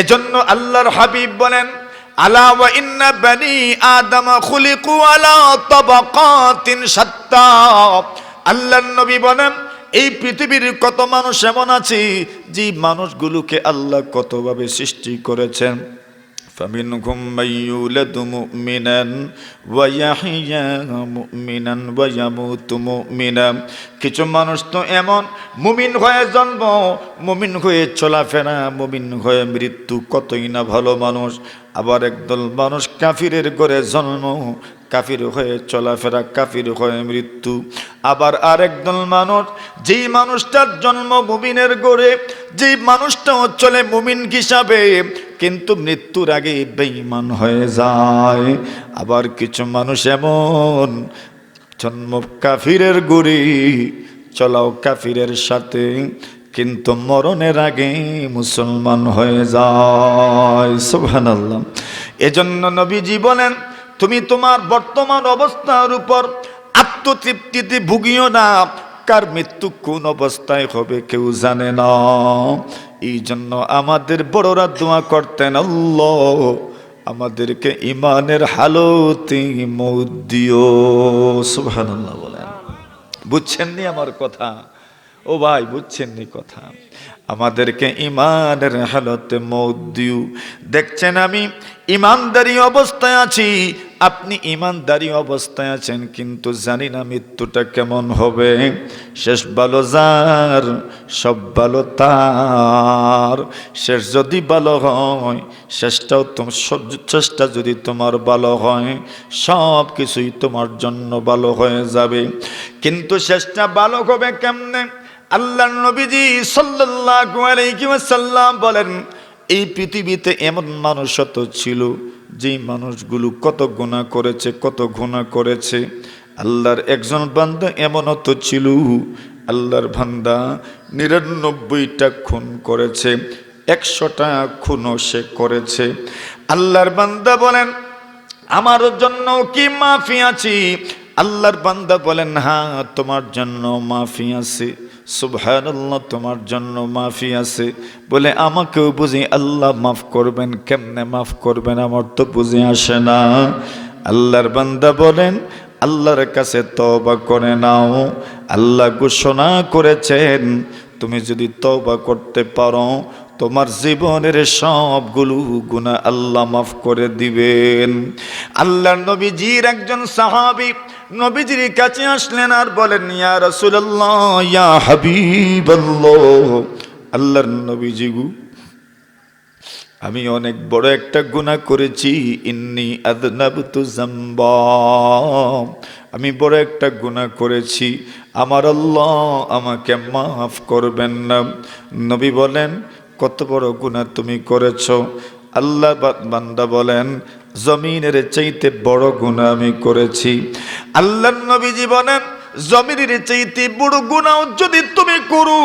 এজন্য আল্লাহর হাবিব বলেন, আলা ওয়া ইন্না খুলিকু আলা তাবাকাতিন শাত্তা। আল্লাহর নবী বলেন, এই পৃথিবীর কত মানুষ এমন আছে যে মানুষগুলোকে আল্লাহ কতভাবে সৃষ্টি করেছেন? فمنهم من يولد مؤمنا ويحيى مؤمنا ويموت مؤمنا কিছু মানুষ তো এমন মুমিন হয়ে জন্ম মুমিন হয়ে চলাফেরা মুমিন হয়ে মৃত্যু কতই না ভালো মানুষ আবার একদল মানুষ কাফিরের ঘরে জন্ম কাফির হয়ে চলাফেরা কাফির হয়ে মৃত্যু আবার আরেকদল মানুষ যেই মানুষটার জন্ম মুমিনের গড়ে যেই মানুষটাও চলে মুমিন হিসাবে কিন্তু মৃত্যুর আগে বেঈমান হয়ে যায়। আবার কিছু মানুষ এমন, জন্ম কাফিরের গুড়ি, চলাও কাফিরের সাথে, কিন্তু মরণের আগে মুসলমান হয়ে যায়। সুবহানাল্লাহ। এজন্য নবীজি বলেন, তুমি তোমার বর্তমান অবস্থার উপর আত্মতৃপ্তিতে ভুগিও না। কার মৃত্যু কোন অবস্থায় হবে কেউ জানে না। এই জন্য আমাদের বড়রা দোয়া করতেন, আল্লাহ আমাদেরকে ইমানের হালতে মৌদ দিও। সুবহানাল্লাহ বলেন। বুঝছেননি আমার কথা? ও ভাই, বুঝছেননি কথা? আমাদেরকে ইমানের হালতে মৌদ দিও। দেখছেন আমি? ইমানদারি অবস্থায় আছি আপনি ইমানদারি অবস্থায় আছেন, কিন্তু জানি না মৃত্যুটা কেমন হবে। শেষ ভালো যার, সব ভালো তার। শেষ যদি ভালো হয়, শেষটাও তোমার চেষ্টা যদি তোমার ভালো হয়, সব কিছুই তোমার জন্য ভালো হয়ে যাবে। কিন্তু শেষটা ভালো হবে কেমনে? আল্লাহ নবীজি সাল্লাল্লাহু আলাইহি ওয়াসাল্লাম বলেন, এই পৃথিবীতে এমন মানুষত ছিল যেই মানুষগুলো কত গুণা করেছে, কত গুণা করেছে, আল্লাহর একজন বান্দা এমনও তো ছিল। আল্লাহর বান্দা নিরানব্বইটা খুন করেছে, একশোটা খুনও সে করেছে। আল্লাহর বান্দা বলেন, আমার জন্য কি মাফি আছি? আল্লাহর বান্দা বলেন হ্যাঁ তোমার জন্য মাফি আছে। সুবহানাল্লাহ, তোমার জন্য মাফি আছে। বলে, আমাকেও বুঝি আল্লাহ মাফ করবেন, কেমনে মাফ করবেন আমার তো বুঝে আসে না। আল্লাহর বান্দা বলেন, আল্লাহর কাছে তবা করে নাও। আল্লাহ ঘোষণা করেছেন, তুমি যদি তবা করতে পারো, তোমার জীবনের সবগুলো গুণা আল্লাহ মাফ করে দিবেন। আল্লাহ নবীজির একজন সাহাবী নবীজির কাছে আসলেন আর বলেন, ইয়া রাসূলুল্লাহ, ইয়া হাবিবাল্লাহ। আল্লাহর নবীজিগু আমি অনেক বড় একটা গুনাহ করেছি। ইন্নি আদনাবতু জাম্বা আমি বড় একটা গুনাহ করেছি। আমার আল্লাহ আমাকে মাফ করবেন না। নবী বলেন, কত বড় গুনাহ তুমি করেছ। আল্লাহ বান্দা বলেন, জমিনের চাইতে বড় গুনাহ আমি করেছি। আল্লাহ নবীজি বলেন, জমিনের চাইতে বড় গুনাহ যদি তুমি করু,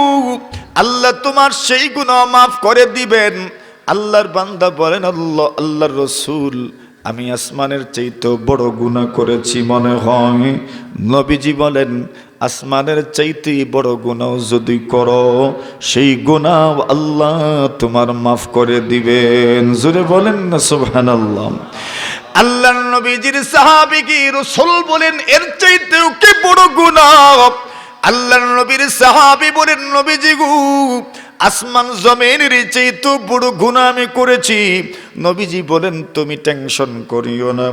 আল্লাহ তোমার সেই গুনাহ মাফ করে দিবেন। আল্লাহর বান্দা বলেন, আল্লাহ আল্লাহর রসুল, আমি আসমানের চাইতেও বড় গুণা করেছি মনে হয়। নবীজি বলেন আসমানের চাইতে বড় গুণাও যদি করো, সেই গুণাও আল্লাহ তোমার মাফ করে দিবেন। জোরে বলেন না সুবহান আল্লাহ আল্লাহ নবীজির সাহাবি কি রসুল বলেন, এর চাইতেও কি বড় গুণা আল্লাহ নবীর সাহাবি বলেন, নবীজি গু, আসমান জমিনের চাইতে বড় গুণা আমি করেছি। নবীজি বলেন, তুমি টেনশন করিও না,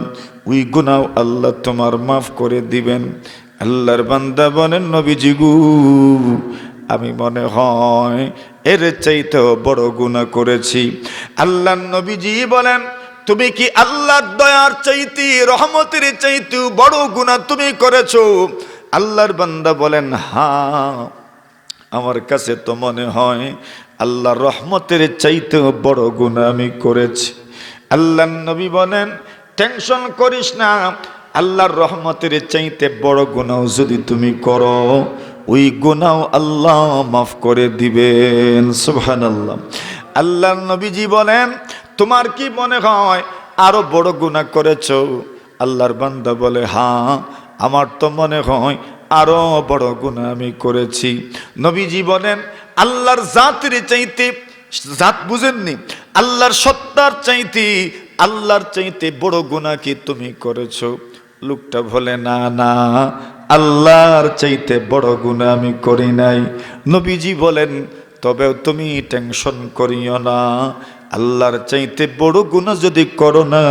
ওই গুণাও আল্লাহ তোমার মাফ করে দিবেন। আল্লাহর বান্দা বলেন, নবীজি গু, আমি মনে হয় এর চাইতেও বড় গুণা করেছি। আল্লাহ নবীজি বলেন, তুমি কি আল্লাহর দয়ার চাইতে, রহমতের চাইতে বড় গুণা তুমি করেছ? আল্লাহর বান্দা বলেন হ্যাঁ আমার কাছে তো মনে হয় আল্লাহর রহমতের চাইতেও বড় গুণা আমি করেছি। আল্লাহ নবী বলেন, টেনশন করিস না আল্লাহর রহমতের চাইতে বড় গুণাও যদি তুমি করো, ওই গুণাও আল্লাহ মাফ করে দিবেন। সুবহান আল্লাহ আল্লাহ নবীজি বলেন, তোমার কি মনে হয় আরও বড় গুণা করেছ? আল্লাহর বান্দা বলে হ্যাঁ আমার তো মনে হয় আরও বড় গুণা আমি করেছি। নবীজি বলেন, আল্লাহর জাতির চাইতে, জাত বুঝেননি, আল্লাহর সত্তার চাইতে, আল্লাহর চাইতে বড় গুণা কি তুমি করেছ? লোকটা বলে, না না, আল্লাহর চাইতে বড় গুণা আমি করি নাই। নবীজি বলেন তবে তুমি টেনশন করিও না। আল্লাহর চাইতে বড় গুণা যদি করো না,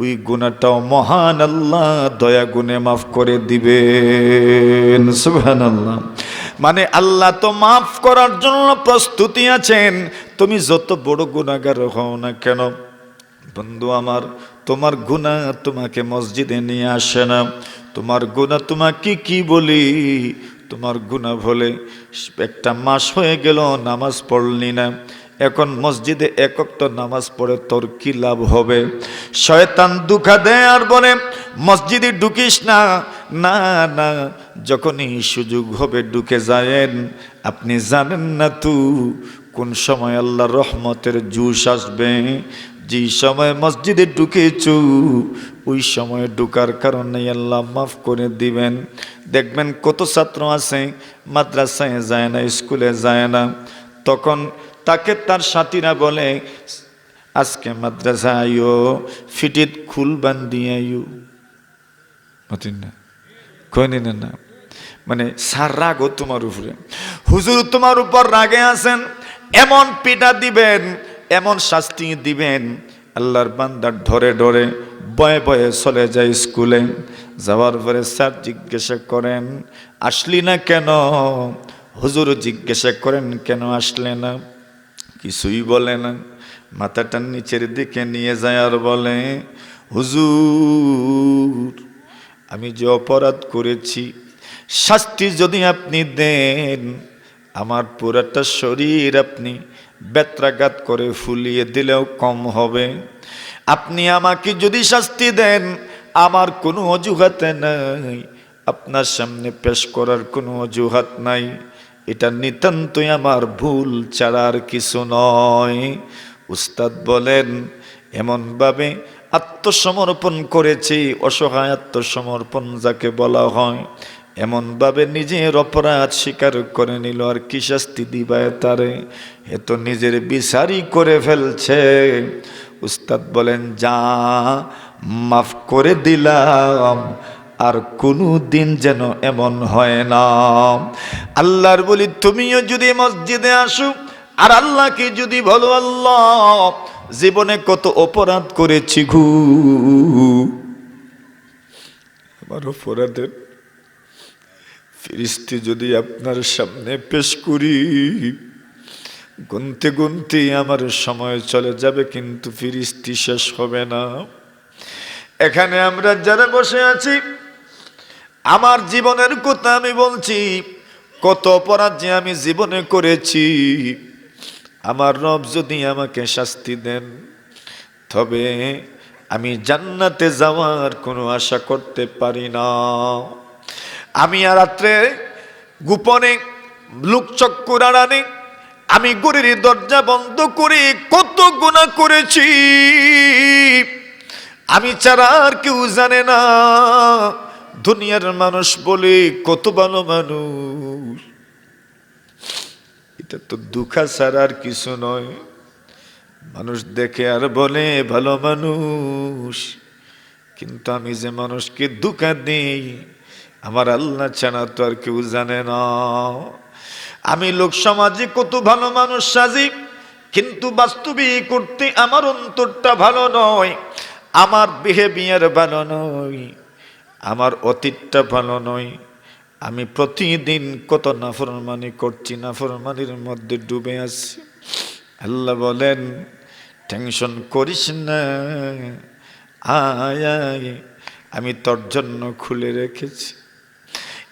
ওই গুণাটাও মহান আল্লাহ দয়া গুণে মাফ করে দিবেন। সুবহানাল্লাহ। মানে আল্লাহ তো মাফ করার জন্য প্রস্তুতি আছেন। তুমি যত বড় গুণাগার হও না কেন, বন্ধু আমার তোমার গুণা তোমাকে মসজিদে নিয়ে আসে না। তোমার গুণা তোমাকে কি বলি? তোমার গুণা বলে একটা মাস হয়ে গেল, নামাজ পড়লি না। এখন মসজিদে একক তো নামাজ পড়ে তোর কি লাভ হবে? শয়তান দুঃখা দেয় আর বলে, মসজিদে ঢুকিস না। না না, যখনই সুযোগ হবে ঢুকে যায়েন। আপনি জানেন না তু, কোন সময় আল্লাহর রহমতের জুস আসবে। যে সময় মসজিদে ঢুকেছু, ওই সময় ঢুকার কারণে আল্লাহ মাফ করে দিবেন। দেখবেন কত ছাত্র আছে, মাদ্রাসায় যায় না, স্কুলে যায় না। তখন তাকে তার সাথীরা বলে, আজকে মাদ্রাসা আইও ফিটিত খুল বান্দি আইও না, কই না? মানে সার রাগও তোমার উপরে। হুজুর, তোমার উপর রাগে আছেন, এমন পিটা দিবেন এমন শাস্তি দিবেন, আল্লাহর বান্দার ধরে ধরে বয়ে বয়ে চলে যায় স্কুলে। যাওয়ার পরে স্যার জিজ্ঞাসা করেন, আসলি না কেন? হুজুর জিজ্ঞাসা করেন, কেন আসলে না? কিছুই বলে না। মাথাটা নিচের দিকে নিয়ে যায় আর বলে, হুজুর, আমি যে অপরাধ করেছি, শাস্তি যদি আপনি দেন, আমার পুরাটা শরীর আপনি বেত্রাঘাত করে ফুলিয়ে দিলেও কম হবে। আপনি আমাকে যদি শাস্তি দেন, আমার কোনো অজুহাতে নাই। আপনার সামনে পেশ করার কোনো অজুহাত নাই। এটা নিতান্তই আমার ভুল ছাড়া আর কিছু নয়। উস্তাদ বলেন, এমনভাবে আত্মসমর্পণ করেছি, অসহায় আত্মসমর্পণ যাকে বলা হয়। এমনভাবে নিজের অপরাধ স্বীকার করে নিল, আর কি শাস্তি দিবায় তারে? এ তো নিজের বিচারই করে ফেলছে। উস্তাদ বলেন, যা মাফ করে দিলাম, আর কোনো দিন যেন এমন হয় না। আল্লাহর বলি, তুমিও যদি মসজিদে আসো, আর আল্লাহকে যদি বলো, আল্লাহ, জীবনে কত অপরাধ করেছি ঘু আমার অপরাধের ফিরিস্তি যদি আপনার সামনে পেশ করি, গুনতে গুনতে আমার সময় চলে যাবে, কিন্তু ফিরিস্তি শেষ হবে না। এখানে আমরা যারা বসে আছি, আমার জীবনের কথা আমি বলছি, কত অপরাধ যে আমি জীবনে করেছি, আমার রব যদি আমাকে শাস্তি দেন, তবে আমি জান্নাতে যাওয়ার কোনো আশা করতে পারি না। আমি আর রাত্রে গোপনে লুকচক্কুর আড়ানে আমি গরির দরজা বন্ধ করে কত গুণা করেছি। আমি ছাড়া আর কেউ জানে না, দুনিয়ার মানুষ বলে কত ভালো মানুষ। এটা তো দুঃখা ছাড়া আর কিছু নয়, মানুষ দেখে আর বলে ভালো মানুষ। কিন্তু আমি যে মানুষকে দুঃখা দিই আমার আল্লাহ ছাড়া তো আর কেউ জানে না। আমি লোক সমাজে কত ভালো মানুষ সাজি, কিন্তু বাস্তবিক করতে আমার অন্তরটা ভালো নয়, আমার বিহেভিয়ার ভালো নয়, আমার অতীতটা ভালো নয়। আমি প্রতিদিন কত নাফরমানি করছি, নাফরমানির মধ্যে ডুবে আছি। আল্লাহ বলেন, টেনশন করিস না আয় আয়, আমি তোর জন্য খুলে রেখেছি।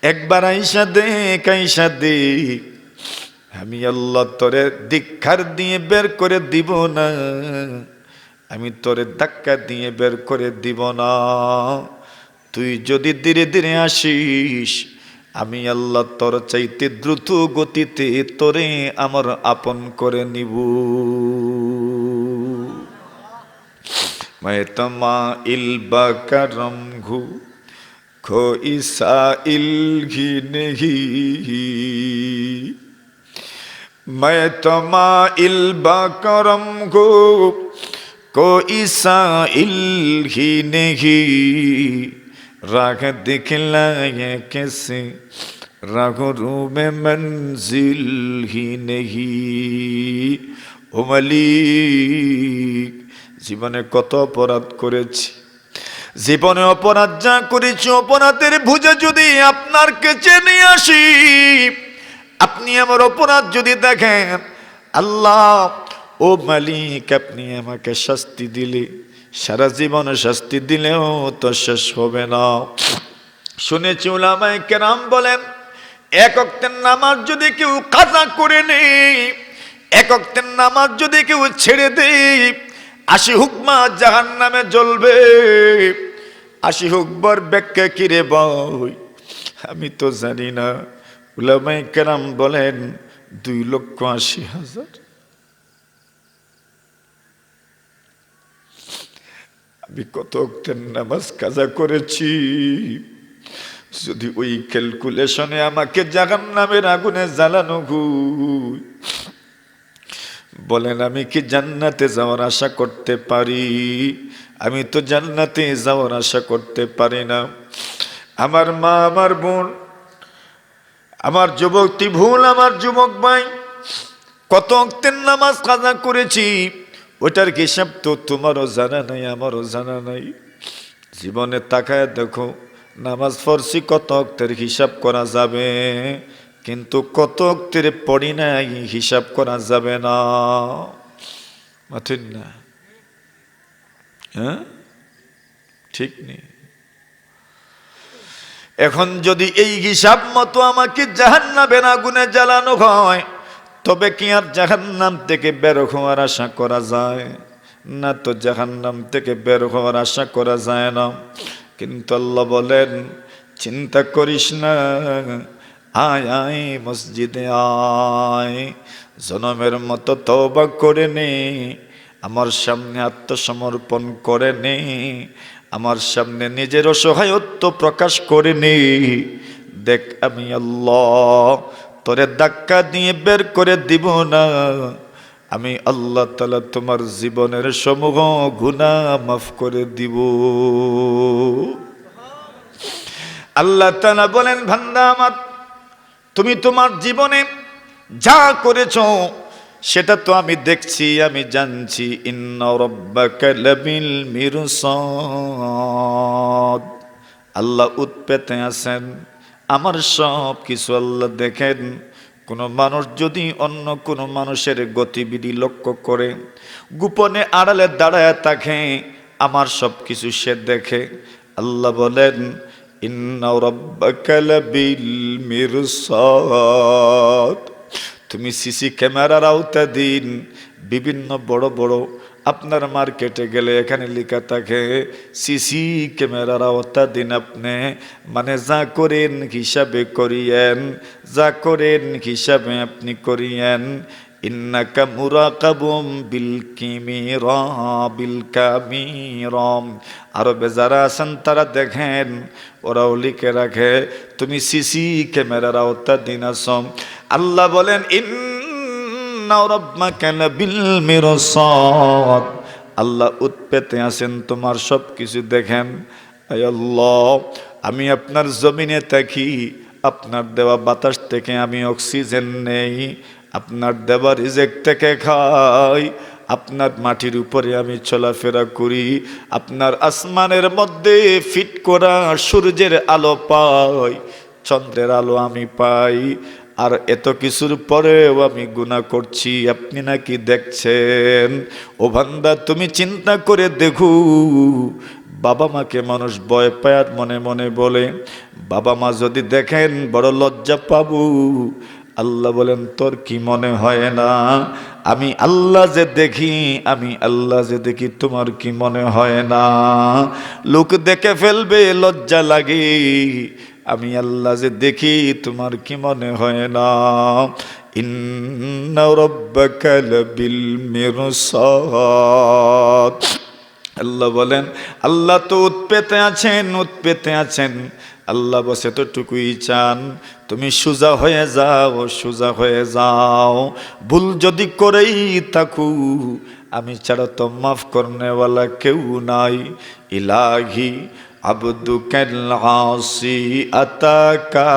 একবার আইসা দেখ আইসা দেখ আমি আল্লাহ তোরে দীক্ষার দিয়ে বের করে দিব না আমি তোরে ধাক্কা দিয়ে বের করে দিব না তুই যদি ধীরে ধীরে আসিস আমি আল্লাহ তোর চাইতে দ্রুত গতিতে তোরে আমার আপন করে নিব मैं तमा इल बकरम घू खो ईसा इल ही नहीं मैं तो माइल बकरम को कोई साइल ही नहीं राग दिखलाए कैसे रागरू में मंजिल ही नहीं ও মালিক জীবনে কত অপরাধ করেছি জীবনে অপরাধ যা করেছি, অপরাধের ভুজে যদি আপনার কাছে নিয়ে আসি, আপনি আমার অপরাধ যদি দেখেন, আল্লাহ, ও মালিক, আপনি আমাকে শাস্তি দিলে, সারা জীবনে শাস্তি দিলেও তো শেষ হবে না। শুনেছি ওলামাই কেরাম বলেন, এক অক্তের নামাজ যদি কেউ কাজা করে নেই এক নামাজ যদি কেউ ছেড়ে দেই আশি হুকমা জাহান নামে জ্বলবে। আশি হুকবর ব্যাখ্যা কিরে বই। আমি তো জানি না। উলামাই কেরাম বলেন, দুই লক্ষ আশি হাজার। আমি কত নামাজ কাজা করেছি। যদি ওই ক্যালকুলেশনে আমাকে জাগান নামের আগুনে জ্বালানো গুই বলেন, আমি কি জান্নাতে যাওয়ার আশা করতে পারি? আমি তো জান্নাতে যাওয়ার আশা করতে পারি না। আমার মা, আমার বোন, আমার যুবকটি ভুল, আমার যুবক ভাই, কত অক্তের নামাজ কাজা করেছি, ওটার হিসাব তো তোমারও জানা নাই, আমারও জানা নাই? জীবনে তাকায় দেখো, নামাজ পড়ছি, কত অক্তের হিসাব করা যাবে? কিন্তু কত অক্তের পড়ি নাই, হিসাব করা যাবে না। মাথিন না। হ্যাঁ? ঠিক নেই এখন যদি এই হিসাব মতো আমাকে জাহান্নাবের আগুনে জ্বালানো হয়, তবে কি আর জাহান্নাম থেকে বের হওয়ার আশা করা যায়? না তো জাহান্নাম থেকে বের হওয়ার আশা করা যায় না। কিন্তু আল্লাহ বলেন, চিন্তা করিস না। আয় আয়, মসজিদে আয়। জনমের মতো তওবা করে নে। আমার সামনে আত্মসমর্পণ করে নে। আমার সামনে নিজের অসহায়ত্ব প্রকাশ করে নে। দেখ আমি আল্লাহ, তোরে ধাক্কা দিয়ে বের করে দিব না। আমি আল্লাহ তালা তোমার জীবনের সমূহ গুণা মাফ করে দিব। আল্লাহ তালা বলেন ভান্দা আমার তুমি তোমার জীবনে যা করেছ, সেটা তো আমি দেখছি, আমি জানছি। আল্লাহ উৎপেতে আছেন, আমার সব কিছু আল্লাহ দেখেন। কোনো মানুষ যদি অন্য কোনো মানুষের গতিবিধি লক্ষ্য করে, গোপনে আড়ালে দাঁড়ায় থাকে, আমার সব কিছু সে দেখে। আল্লাহ বলেন ইন্না মিরসাদ তুমি সিসি ক্যামেরার আওতা দিন। বিভিন্ন বড় বড় আপনার মার্কেটে গেলে এখানে লেখা থাকে, সিসি ক্যামেরার আওতা দিন আপনি। মানে যা করেন হিসাবে করিয়েন, যা করেন হিসাবে আপনি করিয়েন। বিল কিমিরা বিল কামিরম আরবে যারা আছেন, তারা দেখেন, ওরাও লিখে রাখে, তুমি সিসি ক্যামেরার আওতাধীন আসম আল্লাহ বলেন আল্লাহ উৎপেতে আছেন, তোমার সব কিছু দেখেন আমি আপনার জমিনে থাকি, আপনার দেওয়া বাতাস থেকে আমি অক্সিজেন নেই। আপনার দেবার রিজেক্ট থেকে খাই। আপনার মাটির উপরে আমি চলাফেরা করি। আপনার আসমানের মধ্যে ফিট করা সূর্যের আলো পাই। চন্দ্রের আলো আমি পাই। আর এত কিছুর পরেও আমি গুণা করছি। আপনি নাকি দেখছেন? ও ভান্দা তুমি চিন্তা করে দেখু। বাবা মাকে মানুষ ভয় পায়ার মনে মনে বলে, বাবা মা যদি দেখেন বড় লজ্জা পাবো। আল্লাহ বলেন, তোর কি মনে হয় না? আমি আল্লাহ যে দেখি, আমি আল্লাহ যে দেখি, তোমার কি মনে হয় না? লোক দেখে ফেলবে, লজ্জা লাগে। আমি আল্লাহ যে দেখি, তোমার কি মনে হয় না? ইন্না আল্লাহ বলেন, আল্লাহ তো উৎপেতে আছেন উৎপেতে আছেন। আল্লাহ বসে তো টুকুই চান। তুমি সোজা হয়ে যাও, সোজা হয়ে যাও। ভুল যদি করেই থাকু, আমি ছাড়া তো মাফ করনেওয়ালা কেউ নাই। ইলাহি আবদু আসি আতাকা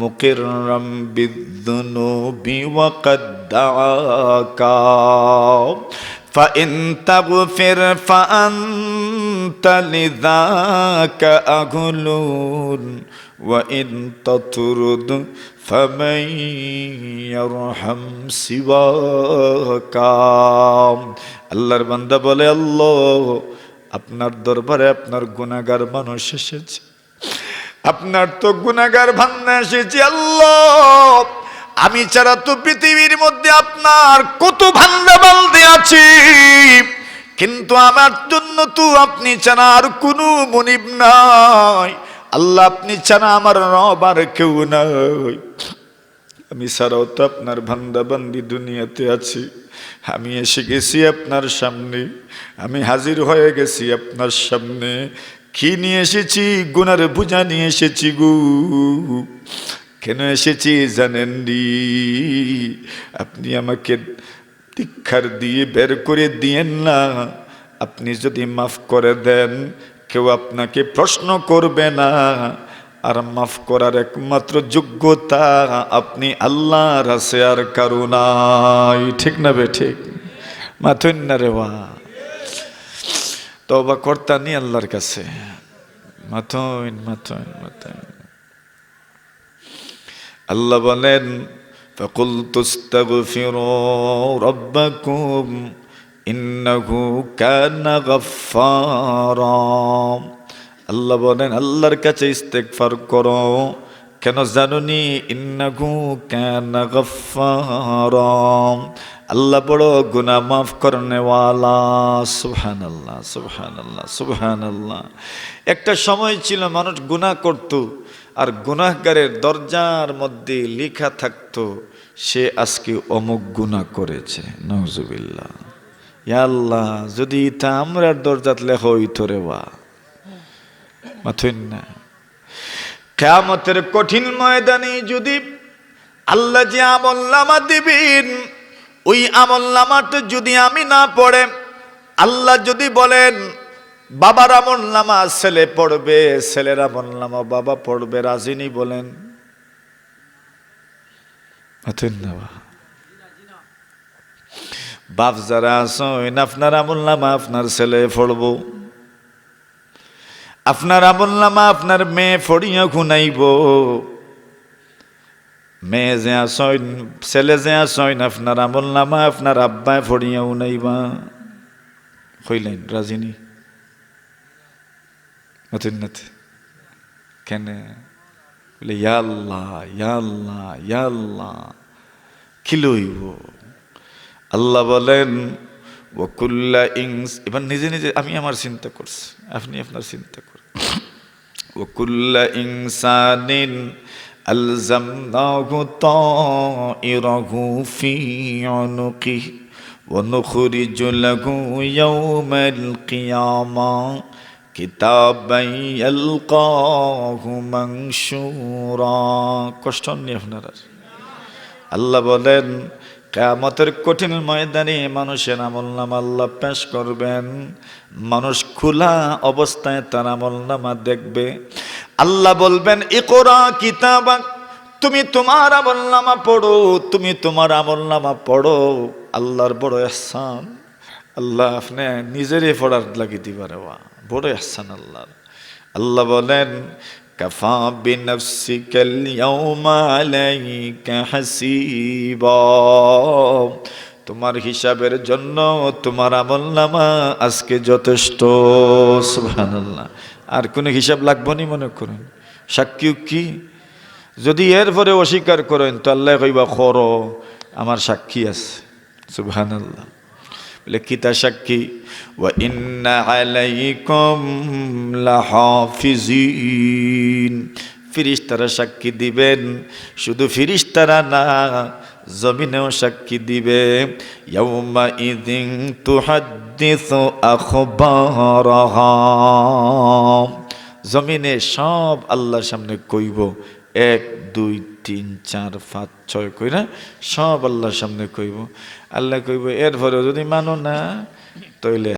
মুকিরম বিদ্যুনুবি ওয়াকাদ দাআকা। فإن تغفر فأنت لذاك أهل وإن تطرد فمن يرحم سواك আল্লাহর বান্দা বলে আল্লাহ আপনার দরবারে আপনার গুনাহগার মানুষ এসেছে আপনার তো গুনাহগার ভান্না এসেছে আল্লাহ আমি ছাড়া তো পৃথিবীর মধ্যে আপনার কত ভান্ডা বালতে আছি। কিন্তু আমার জন্য তো আপনি ছাড়া আর কোনো মনিব নাই। আল্লাহ আপনি ছাড়া আমার রব আর কেউ নাই। আমি ছাড়াও তো আপনার ভান্ডাবান্দি দুনিয়াতে আছি। আমি এসে গেছি আপনার সামনে। আমি হাজির হয়ে গেছি আপনার সামনে। কি নিয়ে এসেছি? গুনার বুঝা নিয়ে এসেছি গু। কেন এসেছি জানেন আপনি আমাকে দীক্ষার দিয়ে বের করে দিয়েন না। আপনি যদি মাফ করে দেন, কেউ আপনাকে প্রশ্ন করবে না। আর মাফ করার একমাত্র যোগ্যতা আপনি আল্লাহর আছে, আর কারুনাই ঠিক না বে, ঠিক? মাথুন না রে বা তবা কর্তা নি আল্লাহর কাছে। মাথুন মাথুন মাথুন। আল্লাহ বলেন ফকুল রব্বাকুম, ইন্নাহু আল্লাহ বলেন, আল্লাহর কাছে ইস্তেগফার করো। কেন জানুনি? ইন্নঘু কেন গাফফারা। আল্লাহ বড় গুনা মাফ করনেওয়ালা। সুবহানাল্লাহ সুহান আল্লাহ একটা সময় ছিল মানুষ গুনা করত। আর গুনাহগারের দরজার মধ্যে লেখা থাকতো, সে আজকে অমুক গুনাহ করেছে। নজুবিল্লাহ আল্লাহ, যদি তা আমরার দরজাত লেখা হইতো রে বা। মাথুন না। কঠিন ময়দানে যদি আল্লাহ যে আমল নামা দিবেন, ওই আমল নামাটা যদি আমি না পড়ে, আল্লাহ যদি বলেন বাবার আমল নামা ছেলে পড়বে ছেলের আমল নামা বাবা পড়বে রাজিনী বলেন। বাপ যারা আসেন আপনার আমল নামা আপনার ছেলে পড়ব। আপনার আমল নামা আপনার মেয়ে ফড়িয়া খুনাইব মেয়ে যে আসইন ছেলে যে আসইন আপনার আমল নামা আপনার আব্বায় ফড়িয়া উনাইবা হইলেন রাজিনী নতুন নতুন কেন বলে ইয়াল্লাহ ইয়াল্লাহ ইয়াল্লাহ কি লইব আল্লাহ বলেন ওকুল্লা ইংস এবার নিজে নিজে আমি আমার চিন্তা করছি আপনি আপনার চিন্তা করেন ওকুল্লা ইনসানিন ألزمناه طائره في عنقه ونخرج له يوم القيامة কিতাবাই কষ্ট নেই আপনার। আল্লাহ বলেন, কেয়ামতের কঠিন ময়দানে মানুষের আমল নামা আল্লাহ পেশ করবেন। মানুষ খোলা অবস্থায় তার আমল নামা দেখবে। আল্লাহ বলবেন একোরা কিতাব তুমি তোমার আমল নামা পড়ো, তুমি তোমার আমল নামা পড়ো। আল্লাহর বড় এসান আল্লাহ আপনি নিজেরই পড়ার লাগিয়ে দিবার বড় আসান আল্লাহ আল্লাহ বলেন, কাফা বিনফসিকাল ইয়াউমা তোমার হিসাবের জন্য তোমার আমল নামা আজকে যথেষ্ট। সুবহানাল্লাহ। আর কোনো হিসাব লাগবো নি মনে করেন? সাক্ষী কি? যদি এরপরে অস্বীকার করেন, তো আল্লাহ কইবা, খর, আমার সাক্ষী আছে। সুবহানাল্লাহ। বলে কিতা সাক্ষী, ওয়া ইন্না আলাইকুম লাহাফিজিন। ফিরিস্তারা সাক্ষী দিবেন, শুধু ফিরিস্তারা না, জমিনেও সাক্ষী দিবে। জমিনে সব আল্লাহর সামনে কইব, এক, দুই তিন, চার, পাঁচ, ছয় কইরা সব আল্লাহর সামনে কইব। আল্লাহ কইব, এরপরেও যদি মানো না, তইলে